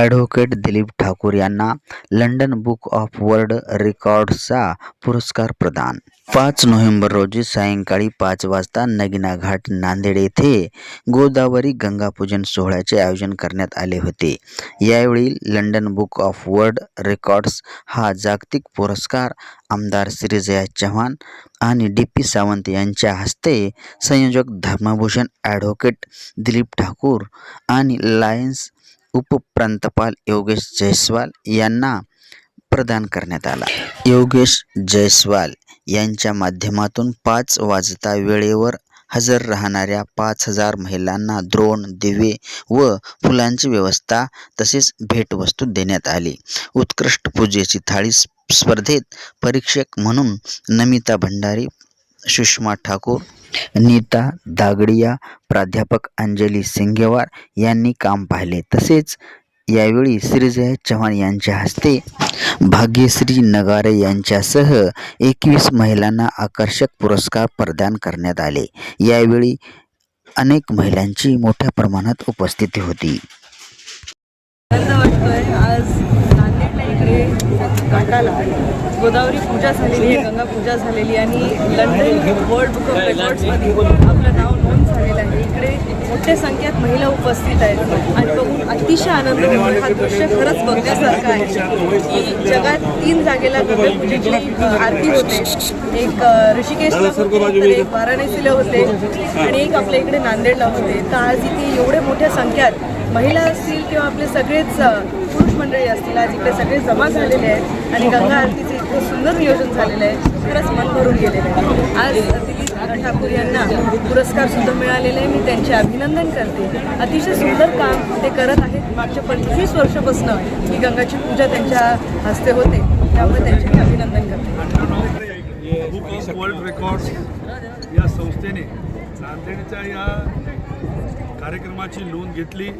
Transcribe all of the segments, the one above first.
Advocate Dilip Thakur यांना London book of world रेकॉर्ड्सचा पुरस्कार प्रदान. पाच नोव्हेंबर रोजी सायंकाळी पाच वाजता नगिना घाट नांदेड येथे गोदावरी गंगापूजन सोहळ्याचे आयोजन करण्यात आले होते. यावेळी London book of world records हा जागतिक पुरस्कार आमदार श्रीजया चव्हाण आणि डी पी सावंत यांच्या हस्ते संयोजक धर्मभूषण ॲडव्होकेट दिलीप ठाकूर आणि लायन्स उपप्रांतपाल योगेश जयस्वाल यांना प्रदान करण्यात आला. योगेश जयस्वाल यांच्या माध्यमातून पाच वाजता वेळेवर हजर राहणाऱ्या पाच हजार महिलांना द्रोण दिवे व फुलांची व्यवस्था तसेच भेटवस्तू देण्यात आली. उत्कृष्ट पूजेची थाळी स्पर्धेत परीक्षक म्हणून नमिता भंडारी सुषमा ठाकूर नीता दागडिया प्राध्यापक अंजली सिंगेवार यांनी काम पाहिले. तसेच यावेळी श्रीजय चव्हाण यांच्या हस्ते भाग्यश्री नगारे यांच्यासह एकवीस महिलांना आकर्षक पुरस्कार प्रदान करण्यात आले. यावेळी अनेक महिलांची मोठ्या प्रमाणात उपस्थिती होती. आज घाटाला गोदावरी पूजा झालेली आहे गंगा पूजा झालेली आणि लंडन वर्ल्ड बुक ऑफ रेकॉर्ड्समध्ये आपलं नाव नोंद झालेलं आहे. इकडे मोठ्या संख्येत महिला उपस्थित आहेत. आणि बघून अतिशय आनंद होतो. हा दृश्य खरंच बघण्यासारखं आहे. की जगात तीन जागेला गंगा पूजेची आरती होते. एक ऋषिकेशला होते एक वाराणसीला होते. आणि एक आपल्या इकडे नांदेडला होते. तर आज इथे एवढे मोठ्या संख्यात महिला असतील किंवा आपले सगळेच पुरुष मंडळी असतील आज इकडे सगळे जमा झालेले आहेत आणि गंगा आरतीचं इतकं सुंदर नियोजन झालेलं आहे खरंच मन भरून गेलेलं आहे. आज दिलीप ठाकूर यांना पुरस्कार सुद्धा मिळालेला आहे. मी त्यांचे अभिनंदन करते. अतिशय सुंदर काम ते करत आहेत. मागच्या पंचवीस वर्षापासून ही गंगाची पूजा त्यांच्या हस्ते होते. त्यामुळे त्यांचे मी अभिनंदन करते. बुक ऑफ वर्ल्ड रेकॉर्ड्स या संस्थेने नांदेडच्या या कार्यक्रमाची नोंद घेतली.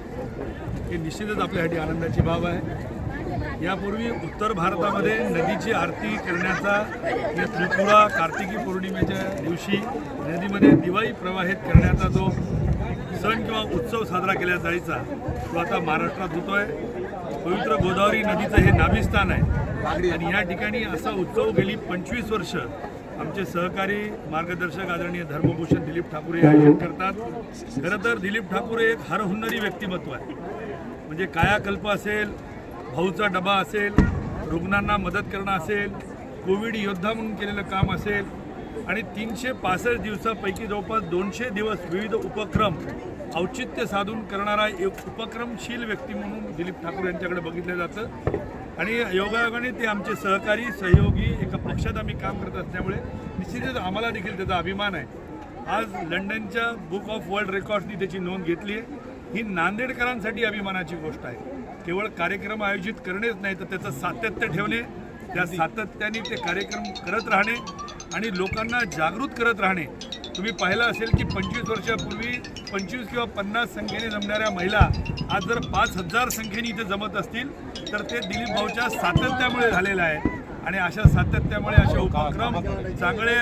हे निश्चितच आपल्यासाठी आनंदाची बाब आहे. यापूर्वी उत्तर भारतामध्ये नदीची आरती करण्याचा या त्रिपुरा कार्तिकी पौर्णिमेच्या दिवशी नदीमध्ये दिवाळी प्रवाहित करण्याचा जो सण किंवा उत्सव साजरा केला जायचा तो आता महाराष्ट्रात होतो आहे पवित्र गोदावरी नदीचं हे नाभिस्थान आहे. आणि या ठिकाणी असा उत्सव गेली पंचवीस वर्ष आमचे सहकारी मार्गदर्शक आदरणीय धर्मभूषण दिलीप ठाकूर हे आयोजन करतात. खरं तर दिलीप ठाकूर एक हरहुन्नरी व्यक्तिमत्व आहे. म्हणजे कायाकल्प असेल भाऊचा डबा असेल रुग्णांना मदत करणं असेल कोविड योद्धा म्हणून केलेलं काम असेल आणि तीनशे पासष्ट दिवसापैकी जवळपास दोनशे दिवस विविध उपक्रम औचित्य साधून करणारा एक उपक्रमशील व्यक्ती म्हणून दिलीप ठाकूर यांच्याकडे बघितलं जातं. आणि योगायोगाने ते आमचे सहकारी सहयोगी एका पक्षात आम्ही काम करत असल्यामुळे निश्चितच आम्हाला देखील त्याचा अभिमान आहे. आज लंडनच्या बुक ऑफ वर्ल्ड रेकॉर्ड्सनी त्याची नोंद घेतली आहे. ही नांदेडकरांसाठी अभिमानाची गोष्ट आहे. केवळ कार्यक्रम आयोजित करणेच नाही तर त्याचं सातत्य ठेवणे त्या सातत्याने ते कार्यक्रम करत राहणे आणि लोकांना जागृत करत राहणे. तुम्ही पाहिलं असेल की पंचवीस वर्षापूर्वी पंचवीस किंवा पन्नास संख्येने जमणाऱ्या महिला आज जर पाच हजार संख्येने इथे जमत असतील तर ते दिलीप भाऊच्या सातत्यामुळे झालेलं आहे. आणि अशा सातत्यामुळे असे उपक्रम चांगले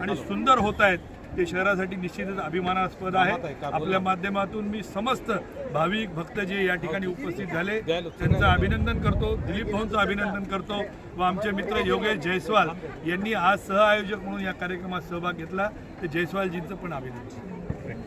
आणि सुंदर होत आहेत. ते शहरासाठी निश्चितच अभिमानास्पद आहे. आपल्या माध्यमातून मी समस्त भाविक भक्त जे या ठिकाणी उपस्थित झाले त्यांचं अभिनंदन करतो. दिलीप भाऊंचं अभिनंदन करतो व आमचे मित्र योगेश जयस्वाल यांनी आज सहआयोजक म्हणून या कार्यक्रमात सहभाग घेतला. ते जयस्वालजींचं पण अभिनंदन.